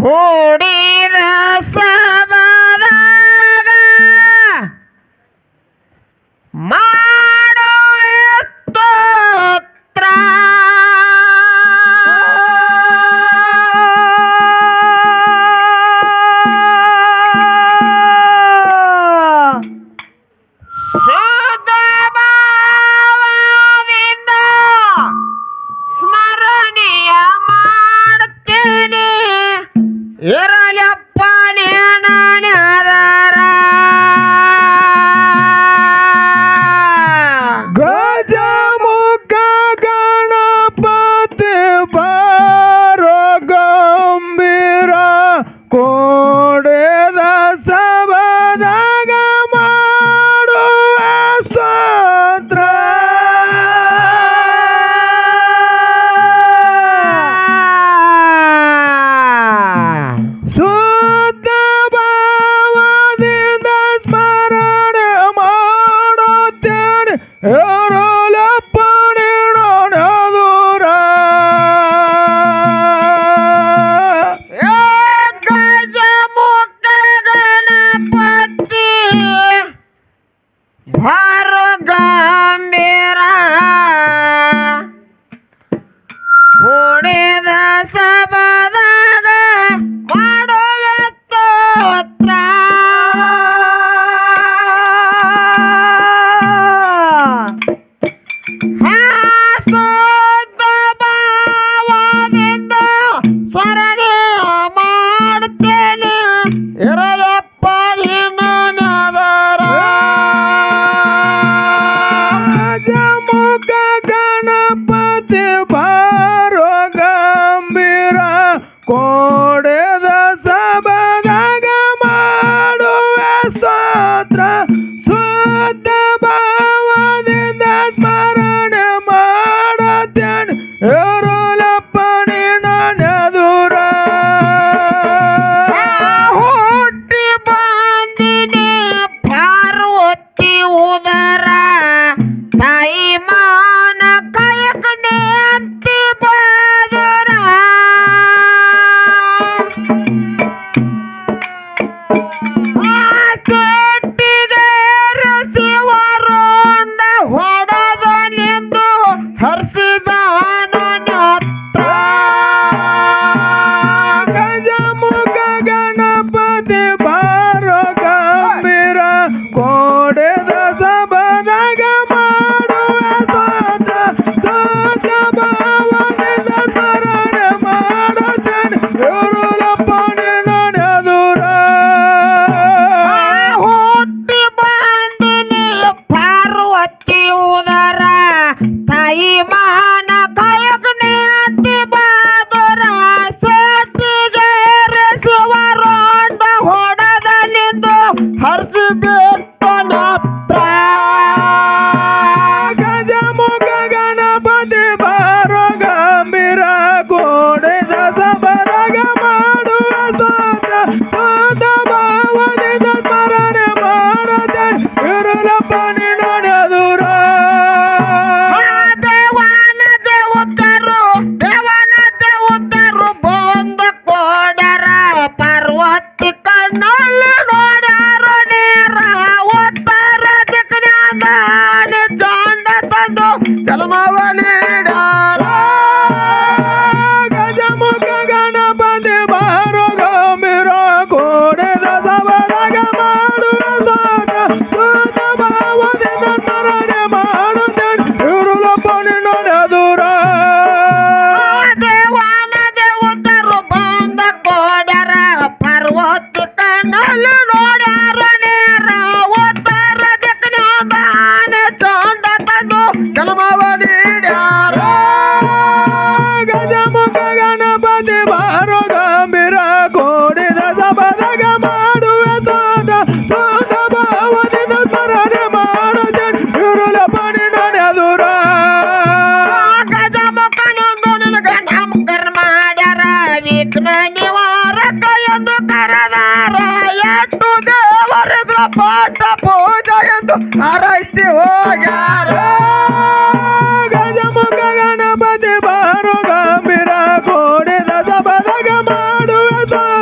ಹೂಡಿದ ಸಬದಾಗ ಮಾಡುವ ಸ್ತೋತ್ರ ಇರಲಪ್ಪ ನೇನಾರ ಗಜ ಮುಖ ಗಣಪತಿ ಬಾರ ಗಂಭೀರ ಕೋ Father.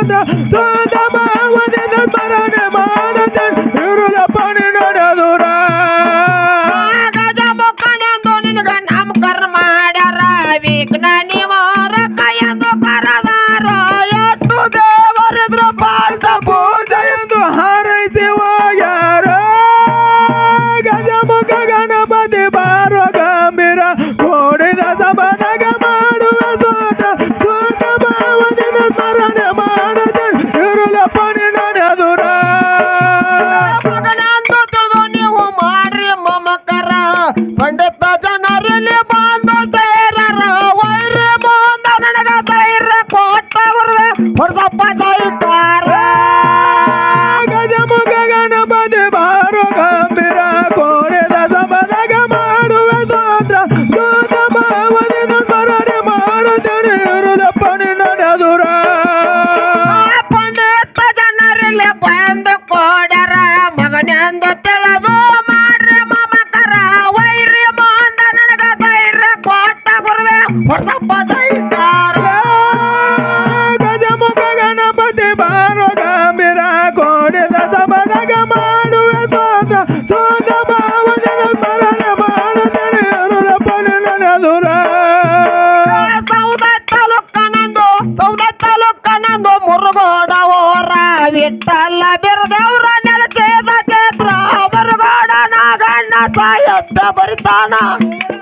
Santa.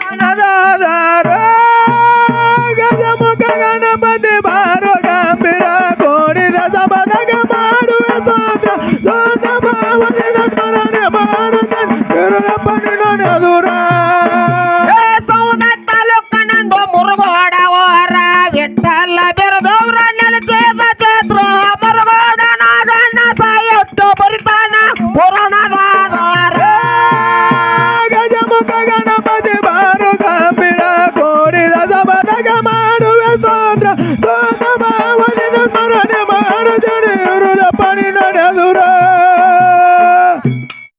ಅನ್ನದಾದಾರ ಗಜಮುಖ ಗಣಪತಿ.